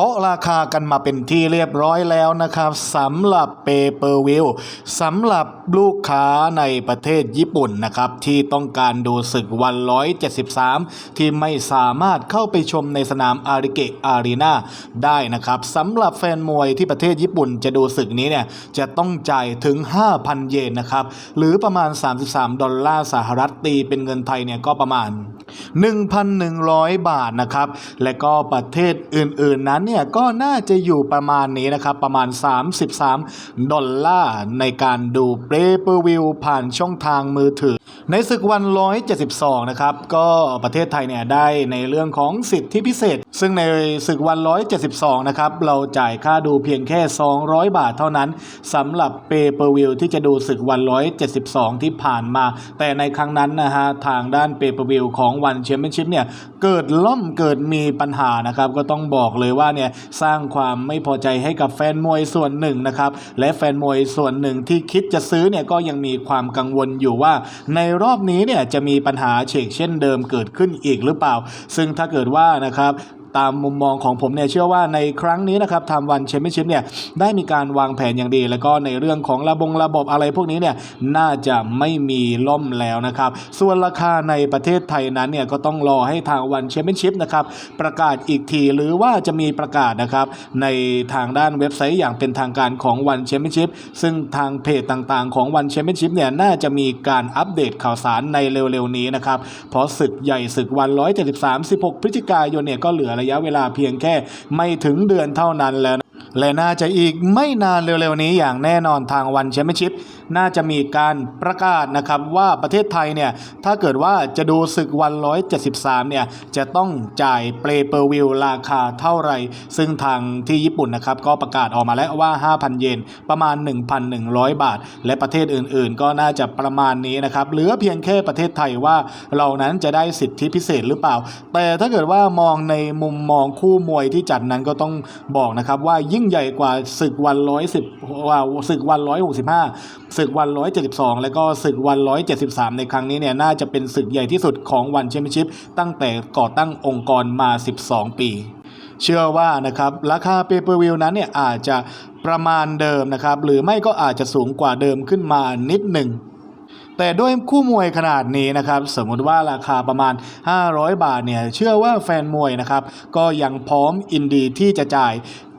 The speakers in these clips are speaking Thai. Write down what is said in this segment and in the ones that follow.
เคาะราคากันมาเป็นที่เรียบร้อยแล้วนะครับสำหรับเปเปอร์วิวสำหรับลูกค้าในประเทศญี่ปุ่นนะครับที่ต้องการดูศึกวัน 173 ที่ไม่สามารถเข้าไปชมในสนามอาริเกะอารีนาได้นะครับสำหรับแฟนมวยที่ประเทศญี่ปุ่นจะดูศึกนี้เนี่ยจะต้องจ่ายถึง 5,000 เยนนะครับหรือประมาณ 33 ดอลลาร์สหรัฐตีเป็นเงินไทยเนี่ยก็ประมาณ 1,100 บาทนะครับ และก็ประเทศอื่นๆนั้นเนี่ยก็น่าจะอยู่ประมาณนี้นะครับ ประมาณ 33 ดอลลาร์ในการดูเปเปอร์วิวผ่านช่องทางมือถือ ในศึกวัน 172 นะครับ ก็ประเทศไทยเนี่ยได้ในเรื่องของสิทธิพิเศษ ซึ่งในศึกวัน 172 นะครับ เราจ่ายค่าดูเพียงแค่ 200 บาทเท่านั้นสำหรับเปเปอร์วิวที่จะดูศึกวัน 172 ที่ผ่านมา แต่ในครั้งนั้นนะฮะทางด้านเปเปอร์วิวของวันแชมเปี้ยนชิพเนี่ยเกิดล่มเกิดมีปัญหานะครับก็ต้องบอกเลยว่าเนี่ยสร้างความไม่พอใจให้กับแฟนมวยส่วนหนึ่งนะครับและแฟนมวยส่วนหนึ่งที่คิดจะซื้อเนี่ยก็ยังมีความกังวลอยู่ว่า ในรอบนี้เนี่ยจะมีปัญหาเฉกเช่นเดิมเกิดขึ้นอีกหรือเปล่า ซึ่งถ้าเกิดว่านะครับ ตามมุมมองของผมเนี่ยเชื่อว่าในครั้งนี้นะครับทำวันแชมเปี้ยนชิพเนี่ยได้มีการวางแผนอย่างดี แล้วก็ในเรื่องของระบงระบบอะไรพวกนี้เนี่ยน่าจะไม่มีล่มแล้วนะครับส่วนราคาในประเทศไทยนั้นเนี่ยก็ต้องรอให้ทางวันแชมเปี้ยนชิพนะครับประกาศอีกทีหรือว่าจะมีประกาศนะครับในทางด้านเว็บไซต์อย่างเป็นทางการของวันแชมเปี้ยนชิพซึ่งทางเพจต่างๆ ของวันแชมเปี้ยนชิพเนี่ยน่าจะมีการอัปเดตข่าวสารในเร็วๆนี้นะครับเพราะศึกใหญ่ศึกวัน 173 16 พฤศจิกายนเนี่ยก็เหลือระยะเวลาเพียงแค่ไม่ถึงเดือนเท่านั้นแล้ว และน่าจะอีกไม่นานเร็วๆนี้อย่างแน่นอนทางวันแชมเปี้ยนชิพน่าจะมีการประกาศนะครับว่าประเทศไทยเนี่ยถ้าเกิดว่าจะดูศึกวัน 173 เนี่ยจะต้องจ่ายเปรเปอร์วิวราคาเท่าไหร่ ซึ่งทางที่ญี่ปุ่นนะครับก็ประกาศออกมาแล้วว่า 5,000 เยนประมาณ 1,100 บาท และประเทศอื่นๆ ก็น่าจะประมาณนี้นะครับเหลือเพียงแค่ประเทศไทยว่าเรานั้นจะได้สิทธิพิเศษหรือเปล่า แต่ถ้าเกิดว่ามองในมุมมองคู่มวยที่จัดนั้นก็ต้องบอกนะครับว่ายิ่งใหญ่กว่าศึกวัน110ว่าศึกวัน165ศึกวัน172แล้วก็ศึกวัน173ในครั้งนี้เนี่ยน่าจะเป็นศึกใหญ่ที่สุดของวันแชมเปี้ยนชิพตั้งแต่ก่อตั้งองค์กรมา12ปี เชื่อว่านะครับราคาเปเปอร์วิวนั้นเนี่ยอาจจะประมาณเดิมนะครับหรือไม่ก็อาจจะสูงกว่าเดิมขึ้นมานิดหนึ่งแต่ด้วยคู่มวยขนาดนี้นะครับสมมติว่าราคาประมาณ 500 บาทเนี่ยเชื่อว่าแฟนมวยนะครับก็ยังพร้อมอินดีที่จะจ่าย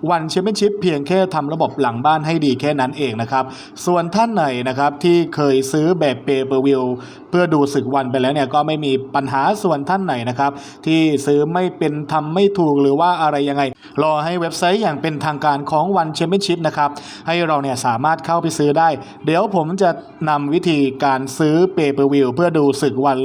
วันแชมเปี้ยนชิพเพียงแค่ทำระบบหลังบ้านให้ดีแค่นั้นเองนะครับ ส่วนท่านไหนนะครับที่เคยซื้อแบบเปเปอร์วิวเพื่อดูศึกวันไปแล้วเนี่ยก็ไม่มีปัญหาส่วนท่านไหนนะครับที่ซื้อไม่เป็นทำไม่ถูกหรือว่าอะไรยังไง รอให้เว็บไซต์อย่างเป็นทางการของวันแชมเปี้ยนชิพนะครับให้เราเนี่ยสามารถเข้าไปซื้อได้ เดี๋ยวผมจะนำวิธีการซื้อเปเปอร์วิวเพื่อดูศึกวัน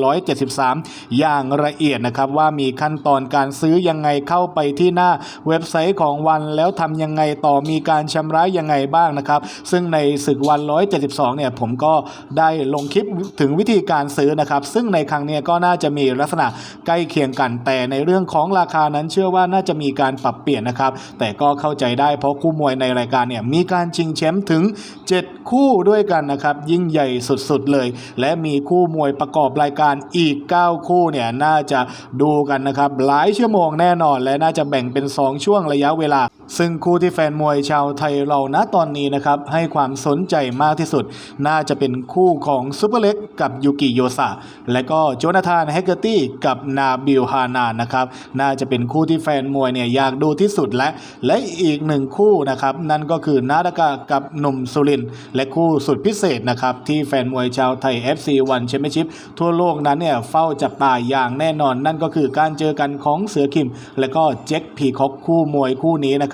173 อย่างละเอียดนะครับ ว่ามีขั้นตอนการซื้อยังไงเข้าไปที่หน้าเว็บไซต์ของวันแล้วทำยังไงต่อมีการชำระยังไงบ้างนะครับ ซึ่งในศึกวัน 172 เนี่ยผมก็ได้ลงคลิปถึงวิธีการซื้อนะครับ ซึ่งในครั้งเนี้ก็น่าจะมีลักษณะใกล้เคียงกัน แต่ในเรื่องของราคานั้นเชื่อว่าน่าจะมีการปรับเปลี่ยนนะครับ แต่ก็เข้าใจได้เพราะคู่มวยในรายการเนี่ยมีการชิงแชมป์ถึง 7 คู่ด้วยกันนะครับ ยิ่งใหญ่สุดๆเลย และมีคู่มวยประกอบรายการอีก 9 คู่เนี่ยน่าจะดูกันนะครับหลายชั่วโมงแน่นอน และน่าจะแบ่งเป็น 2 ช่วงระยะเวลาซึ่งคู่ที่แฟนมวยชาวไทยเราณตอนนี้นะครับ ให้ความสนใจมากที่สุด น่าจะเป็นคู่ของซูเปอร์เล็กกับยูกิโยซะและก็โจนาธานแฮกเกอร์ตี้กับนาบิลฮานานนะครับ น่าจะเป็นคู่ที่แฟนมวยเนี่ยอยากดูที่สุดและ และอีกหนึ่งคู่นะครับ นั่นก็คือนาดากะกับหนุ่มสุริน และคู่สุดพิเศษนะครับ ที่แฟนมวยชาวไทย FC วันแชมเปี้ยนชิพทั่วโลกนั้นเนี่ยเฝ้าจับตาอย่างแน่นอน นั่นก็คือการเจอกันของเสือคิม และก็เจ็คพีคอกคู่มวยคู่นี้นะค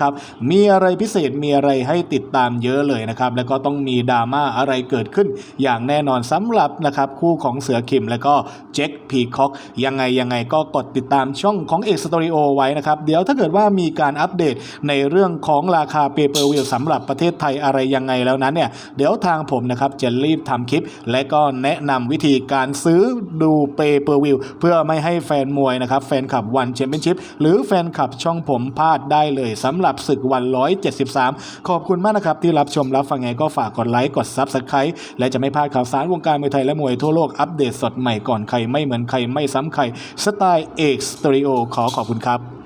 รับมีอะไรพิเศษมีอะไรให้ติดตามเยอะเลยนะครับ แล้วก็ต้องมีดราม่าอะไรเกิดขึ้น อย่างแน่นอนสำหรับนะครับคู่ของเสือคิมและก็เจ็คพีคอกยังไงยังไงก็กดติดตามช่องของเอกสตอริโอไว้นะครับ เดี๋ยวถ้าเกิดว่ามีการอัปเดตในเรื่องของราคาเปเปอร์วิวสำหรับประเทศไทยอะไรยังไงแล้วนั้นเนี่ยเดี๋ยวทางผมนะครับจะรีบทำคลิป และก็แนะนำวิธีการซื้อดูเปเปอร์วิวเพื่อไม่ให้แฟนมวยนะครับแฟนคลับวันแชมเปี้ยนชิพหรือแฟนคลับช่องผมพลาดได้เลยสำหรับศึกวัน 173 ขอบคุณมากนะครับ ที่รับชมรับฟังไงก็ฝากกดไลค์กดซับสไครต์และจะไม่พลาดข่าวสารวงการมวยไทยและมวยทั่วโลกอัปเดตสดใหม่ก่อนใครไม่เหมือนใครไม่ซ้ำใครสไตล์เอกสตูดิโอขอขอบคุณครับ